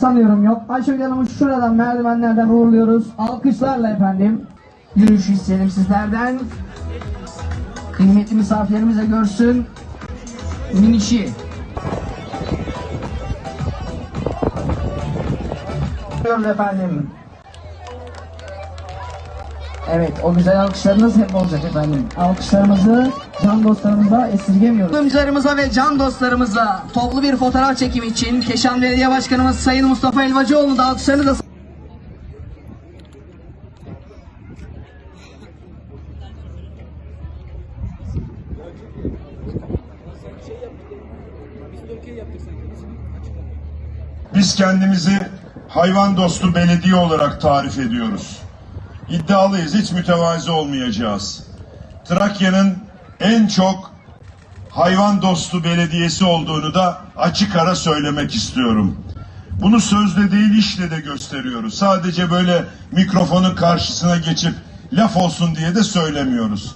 sanıyorum yok. Ayşegül Hanım'ı şuradan merdivenlerden uğurluyoruz. Alkışlarla efendim. Yürüyüş isteyelim sizlerden. Kıymetli misafirlerimiz de görsün. Minişi. Buyurun efendim. Evet, o güzel alkışlarınız hep olacak efendim. Alkışlarımızı can dostlarımıza esirgemiyoruz. Katılımcılarımıza ve can dostlarımıza toplu bir fotoğraf çekimi için Keşan Belediye Başkanımız Sayın Mustafa Elvacıoğlu da alkışlarını da Biz kendimizi hayvan dostu belediye olarak tarif ediyoruz. İddialıyız, hiç mütevazi olmayacağız. Trakya'nın en çok hayvan dostu belediyesi olduğunu da açık ara söylemek istiyorum. Bunu sözle değil işle de gösteriyoruz. Sadece böyle mikrofonun karşısına geçip laf olsun diye de söylemiyoruz.